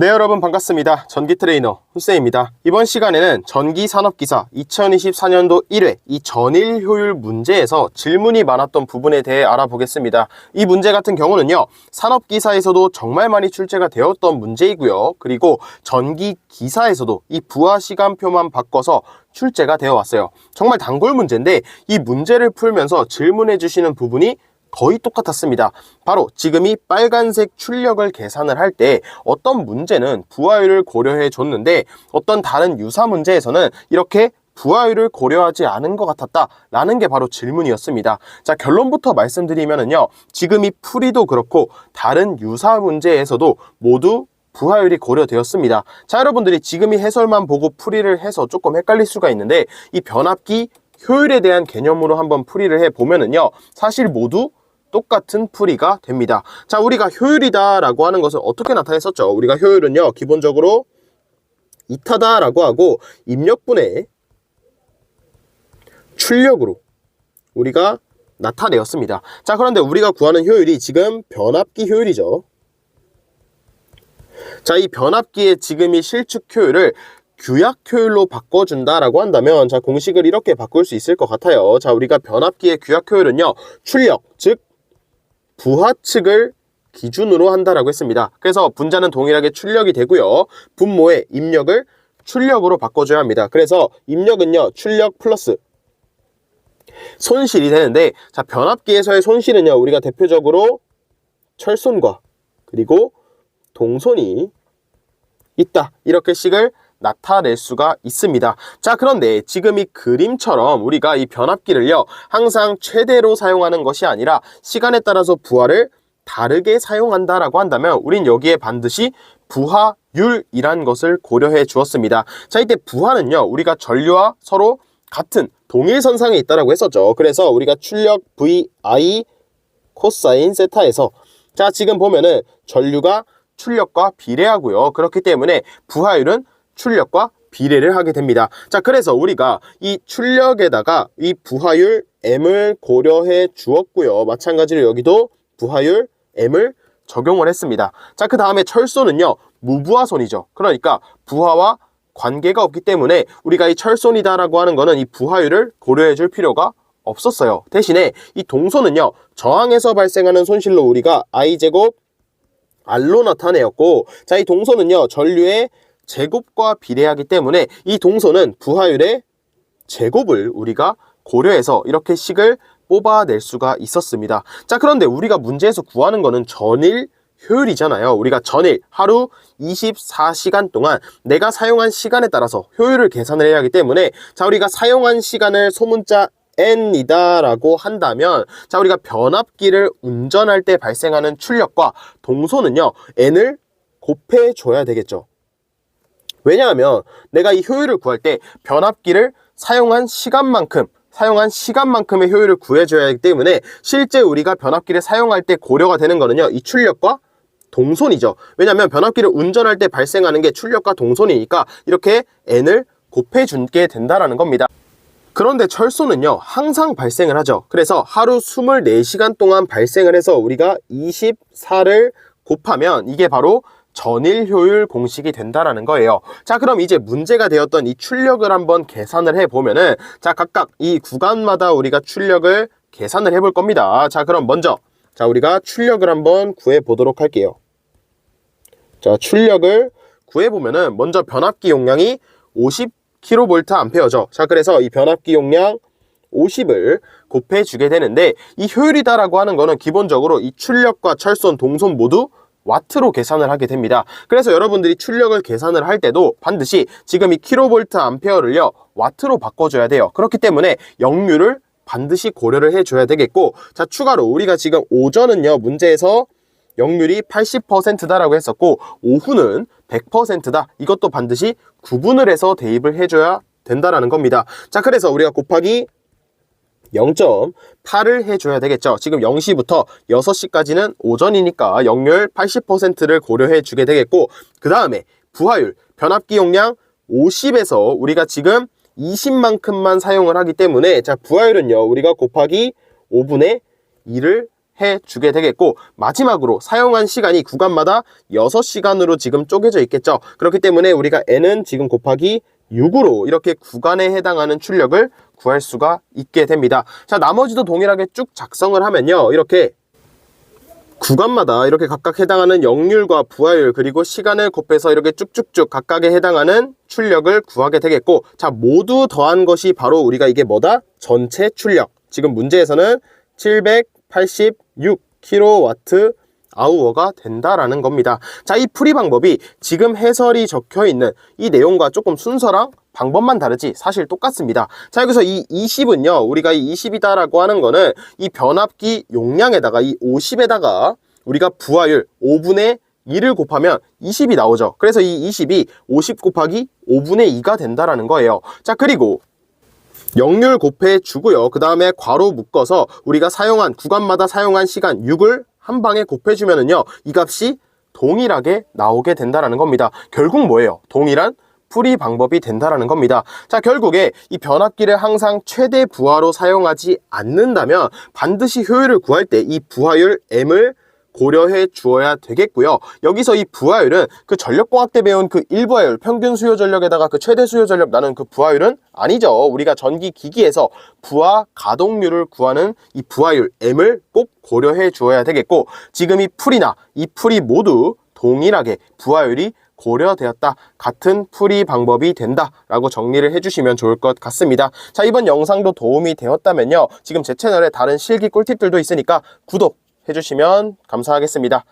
네 여러분 반갑습니다. 전기 트레이너 훈세입니다. 이번 시간에는 전기 산업기사 2024년도 1회 이 전일 효율 문제에서 질문이 많았던 부분에 대해 알아보겠습니다. 이 문제 같은 경우는요 산업기사에서도 정말 많이 출제가 되었던 문제이고요. 그리고 전기 기사에서도 이 부하 시간표만 바꿔서 출제가 되어 왔어요. 정말 단골 문제인데 이 문제를 풀면서 질문해 주시는 부분이 거의 똑같았습니다. 바로 지금 이 빨간색 출력을 계산을 할 때 어떤 문제는 부하율을 고려해 줬는데 어떤 다른 유사 문제에서는 이렇게 부하율을 고려하지 않은 것 같았다라는 게 바로 질문이었습니다. 자, 결론부터 말씀드리면은요. 지금 이 풀이도 그렇고 다른 유사 문제에서도 모두 부하율이 고려되었습니다. 자, 여러분들이 지금 이 해설만 보고 풀이를 해서 조금 헷갈릴 수가 있는데 이 변압기 효율에 대한 개념으로 한번 풀이를 해 보면은요. 사실 모두 똑같은 풀이가 됩니다. 자, 우리가 효율이다 라고 하는 것을 어떻게 나타냈었죠? 우리가 효율은요, 기본적으로 이타다 라고 하고 입력분의 출력으로 우리가 나타내었습니다. 자, 그런데 우리가 구하는 효율이 지금 변압기 효율이죠. 자, 이 변압기의 지금 이 실축 효율을 규약 효율로 바꿔준다라고 한다면 자 공식을 이렇게 바꿀 수 있을 것 같아요. 자 우리가 변압기의 규약 효율은요 출력 즉 부하 측을 기준으로 한다라고 했습니다. 그래서 분자는 동일하게 출력이 되고요. 분모의 입력을 출력으로 바꿔줘야 합니다. 그래서 입력은요 출력 플러스 손실이 되는데 자 변압기에서의 손실은요 우리가 대표적으로 철손과 그리고 동손이 있다 이렇게 식을 나타낼 수가 있습니다. 자, 그런데 지금 이 그림처럼 우리가 이 변압기를요, 항상 최대로 사용하는 것이 아니라 시간에 따라서 부하를 다르게 사용한다라고 한다면 우린 여기에 반드시 부하율이란 것을 고려해 주었습니다. 자, 이때 부하는요, 우리가 전류와 서로 같은 동일선상에 있다라고 했었죠. 그래서 우리가 출력 VI 코사인 세타에서 자, 지금 보면은 전류가 출력과 비례하고요. 그렇기 때문에 부하율은 출력과 비례를 하게 됩니다. 자, 그래서 우리가 이 출력에다가 이 부하율 M을 고려해 주었고요. 마찬가지로 여기도 부하율 M을 적용을 했습니다. 자, 그 다음에 철소는요, 무부하손이죠. 그러니까 부하와 관계가 없기 때문에 우리가 이 철손이다라고 하는 거는 이 부하율을 고려해 줄 필요가 없었어요. 대신에 이 동소는요, 저항에서 발생하는 손실로 우리가 I제곱 R로 나타내었고, 자, 이 동소는요, 전류의 제곱과 비례하기 때문에 이 동소는 부하율의 제곱을 우리가 고려해서 이렇게 식을 뽑아낼 수가 있었습니다. 자, 그런데 우리가 문제에서 구하는 거는 전일 효율이잖아요. 우리가 전일 하루 24시간 동안 내가 사용한 시간에 따라서 효율을 계산을 해야 하기 때문에 자, 우리가 사용한 시간을 소문자 n이다 라고 한다면 자 우리가 변압기를 운전할 때 발생하는 출력과 동소는요 n을 곱해 줘야 되겠죠 왜냐하면 내가 이 효율을 구할 때 변압기를 사용한 시간만큼 사용한 시간만큼의 효율을 구해줘야 하기 때문에 실제 우리가 변압기를 사용할 때 고려가 되는 거는요 이 출력과 동손이죠. 왜냐하면 변압기를 운전할 때 발생하는 게 출력과 동손이니까 이렇게 n을 곱해주게 된다라는 겁니다. 그런데 철소는요 항상 발생을 하죠. 그래서 하루 24시간 동안 발생을 해서 우리가 24를 곱하면 이게 바로 전일 효율 공식이 된다라는 거예요. 자, 그럼 이제 문제가 되었던 이 출력을 한번 계산을 해 보면은 자, 각각 이 구간마다 우리가 출력을 계산을 해볼 겁니다. 자, 그럼 먼저 자, 우리가 출력을 한번 구해 보도록 할게요. 자, 출력을 구해 보면은 먼저 변압기 용량이 50kV 암페어죠. 자, 그래서 이 변압기 용량 50을 곱해 주게 되는데 이 효율이다라고 하는 거는 기본적으로 이 출력과 철선, 동선 모두 와트로 계산을 하게 됩니다. 그래서 여러분들이 출력을 계산을 할 때도 반드시 지금 이 킬로볼트 암페어를요 와트로 바꿔줘야 돼요. 그렇기 때문에 역률을 반드시 고려를 해줘야 되겠고 자 추가로 우리가 지금 오전은요 문제에서 역률이 80%다라고 했었고 오후는 100%다 이것도 반드시 구분을 해서 대입을 해줘야 된다라는 겁니다. 자 그래서 우리가 곱하기 0.8을 해줘야 되겠죠. 지금 0시부터 6시까지는 오전이니까 역률 80%를 고려해 주게 되겠고 그 다음에 부하율, 변압기 용량 50에서 우리가 지금 20만큼만 사용을 하기 때문에 자 부하율은요 우리가 곱하기 5분의 2를 해주게 되겠고 마지막으로 사용한 시간이 구간마다 6시간으로 지금 쪼개져 있겠죠. 그렇기 때문에 우리가 n은 지금 곱하기 6으로 이렇게 구간에 해당하는 출력을 구할 수가 있게 됩니다. 자, 나머지도 동일하게 쭉 작성을 하면요. 이렇게 구간마다 이렇게 각각 해당하는 역률과 부하율 그리고 시간을 곱해서 이렇게 쭉쭉쭉 각각에 해당하는 출력을 구하게 되겠고 자 모두 더한 것이 바로 우리가 이게 뭐다? 전체 출력 지금 문제에서는 786 킬로와트 아우어가 된다라는 겁니다. 자, 이 풀이 방법이 지금 해설이 적혀 있는 이 내용과 조금 순서랑 방법만 다르지 사실 똑같습니다. 자, 여기서 이 20은요, 우리가 이 20이다 라고 하는 거는 이 변압기 용량에다가 이 50에다가 우리가 부하율 5분의 2를 곱하면 20이 나오죠. 그래서 이 20이 50 곱하기 5분의 2가 된다라는 거예요. 자, 그리고 역률 곱해 주고요. 그 다음에 괄호 묶어서 우리가 사용한 구간마다 사용한 시간 6을 한 방에 곱해 주면은요. 이 값이 동일하게 나오게 된다라는 겁니다. 결국 뭐예요? 동일한 풀이 방법이 된다라는 겁니다. 자, 결국에 이 변압기를 항상 최대 부하로 사용하지 않는다면 반드시 효율을 구할 때 이 부하율 M을 고려해 주어야 되겠고요. 여기서 이 부하율은 그 전력공학 때 배운 그 일부하율, 평균 수요 전력에다가 그 최대 수요 전력 나는 그 부하율은 아니죠. 우리가 전기 기기에서 부하 가동률을 구하는 이 부하율 M을 꼭 고려해 주어야 되겠고 지금 이 풀이나 이 풀이 모두 동일하게 부하율이 고려되었다. 같은 풀이 방법이 된다 라고 정리를 해주시면 좋을 것 같습니다. 자, 이번 영상도 도움이 되었다면요. 지금 제 채널에 다른 실기 꿀팁들도 있으니까 구독 해주시면 감사하겠습니다.